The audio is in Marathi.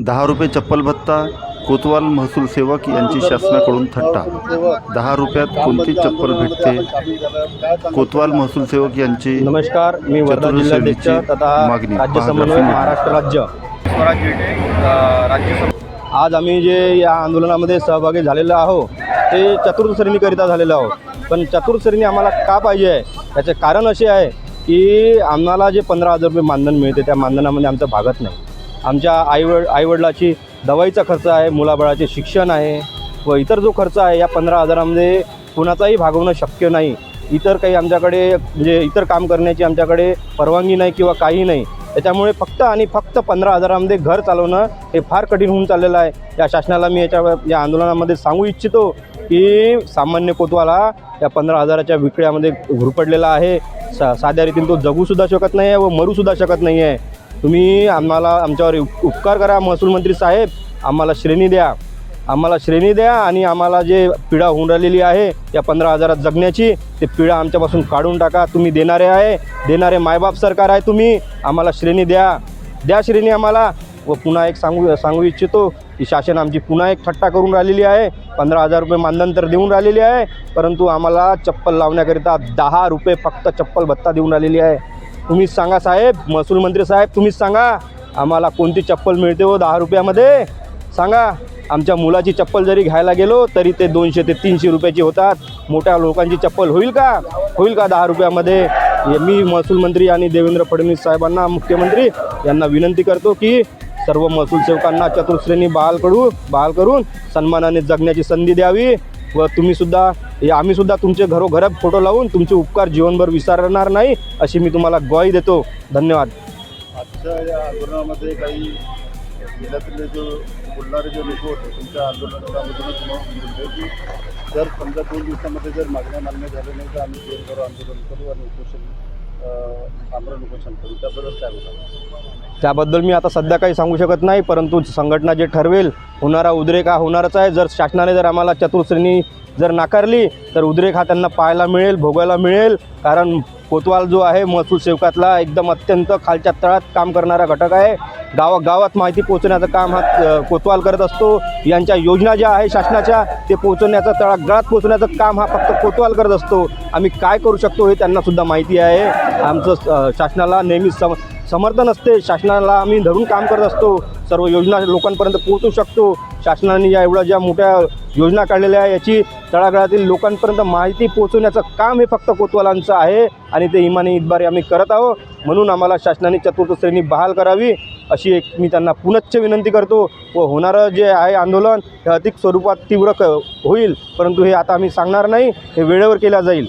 दहा रुपये चप्पल भत्ता कोतवाल महसूल सेवक यांची शासनाकडून थट्टा. दहा रुपयात कोणती चप्पल भेटते? कोतवाल महसूल सेवक यांची नमस्कार मी वर्धा जिल्हाध्यक्ष तथा मागणी. महाराष्ट्र राज्य. राज्य आज आम्ही जे या आंदोलनामध्ये सहभागी झालेलो आहो ते चतुर्थ श्रेणीकरिता झालेलो आहोत. पण चतुर्थ श्रेणी आम्हाला का पाहिजे आहे? त्याचे कारण असे आहे की आम्हाला जे पंधरा हजार रुपये मानधन मिळते त्या मानधनामध्ये आमचं भागत नाही. आमच्या आईवड आईवडिलाची दवाईचा खर्च आहे मुलाबाळाचे शिक्षण आहे व इतर जो खर्च आहे या पंधरा हजारामध्ये कुणाचाही भागवणं शक्य नाही. इतर काही आमच्याकडे म्हणजे इतर काम करण्याची आमच्याकडे परवानगी नाही किंवा काही नाही. त्याच्यामुळे फक्त आणि फक्त पंधरा हजारामध्ये घर चालवणं हे फार कठीण होऊन चाललेलं आहे. या शासनाला मी याच्या या आंदोलनामध्ये सांगू इच्छितो की सामान्य कोतवाला या पंधरा हजाराच्या विकड्यामध्ये घुरपडलेला आहे. सा साध्या रीतीने तो जगूसुद्धा शकत नाही आहे व मरूसुद्धा शकत नाही आहे तुम्ही आम्हाला आमच्यावर उपकार करा महसूल मंत्री साहेब. आम्हाला श्रेणी द्या. आम्हाला श्रेणी द्या आणि आम्हाला जे पीडा होऊन राहिलेली आहे या पंधरा हजारात जगण्याची ते पिढा आमच्यापासून काढून टाका. तुम्ही देणारे आहे देणारे मायबाप सरकार आहे तुम्ही. आम्हाला श्रेणी द्या. द्या श्रेणी आम्हाला. व पुन्हा एक सांगू सांगू इच्छितो की शासन आमची पुन्हा एक थट्टा करून राहिलेली आहे. पंधरा हजार रुपये मानधन तर देऊन राहिलेली आहे. परंतु आम्हाला चप्पल लावण्याकरिता दहा रुपये फक्त चप्पल भत्ता देऊन राहिलेली आहे. तुम्हीच सांगा साहेब. महसूल मंत्री साहेब तुम्हीच सांगा. आम्हाला कोणती चप्पल मिळते हो दहा रुपयामध्ये? सांगा. आमच्या मुलाची चप्पल जरी घ्यायला गेलो तरी ते दोनशे ते तीनशे रुपयाची होतात. मोठ्या लोकांची चप्पल होईल का? होईल का दहा रुपयामध्ये? मी महसूल मंत्री आणि देवेंद्र फडणवीस साहेबांना मुख्यमंत्री यांना विनंती करतो की सर्व महसूल सेवकांना चतुर्श्रेणी बहाल करू बहाल करून सन्मानाने जगण्याची संधी द्यावी. व तुम्ही सुद्धा हे आम्ही सुद्धा तुमचे घरोघर फोटो लावून तुमचे उपकार जीवनभर विसरणार नाही अशी मी तुम्हाला ग्वाही देतो. धन्यवाद. आजच्या या आंदोलनामध्ये काही जिल्ह्यातले जो बोलणारे जे लोक होते तुमच्या की जर समजा दोन दिवसामध्ये जर मागण्या मान्य झाल्या नाही तर आम्ही दिवसभर आंदोलन करू आणि उपोषण आमरण उपोषण करू. त्याबद्दल काय बोला त्याबद्दल मी आता सध्या काही सांगू शकत नाही परंतु संघटना जे ठरवेल होणारा उद्रेक हा होणारच आहे. जर शासनाने जर आम्हाला चतुर्श्रेणी जर नाकारली तर उद्रेक हा त्यांना पाहायला मिळेल भोगायला मिळेल. कारण कोतवाल जो आहे महसूल सेवकातला एकदम अत्यंत खालच्या तळात काम करणारा घटक आहे. गावागावात माहिती पोहोचण्याचं काम हा कोतवाल करत असतो. यांच्या योजना ज्या आहे शासनाच्या ते पोहोचवण्याचं तळागाळात पोहोचण्याचं काम हा फक्त कोतवाल करत असतो. आम्ही काय करू शकतो हे त्यांनासुद्धा माहिती आहे. आमचं शासनाला नेहमी सम समर्थन असते. शासनाला आम्ही धरून काम करत असतो. सर्व योजना लोकांपर्यंत पोहोचू शकतो. शासनाने या एवढ्या ज्या मोठ्या योजना काढलेल्या आहे याची तळागाळातील लोकांपर्यंत माहिती पोहोचवण्याचं काम हे फक्त कोतवालांचं आहे आणि ते इमानी इतबारे आम्ही करत आहोत. म्हणून आम्हाला शासनाने चतुर्थ श्रेणी बहाल करावी अशी एक मी त्यांना पुनश्च विनंती करतो. व होणारं जे आहे आंदोलन हे अधिक स्वरूपात तीव्र क होईल परंतु हे आता आम्ही सांगणार नाही हे वेळेवर केलं जाईल.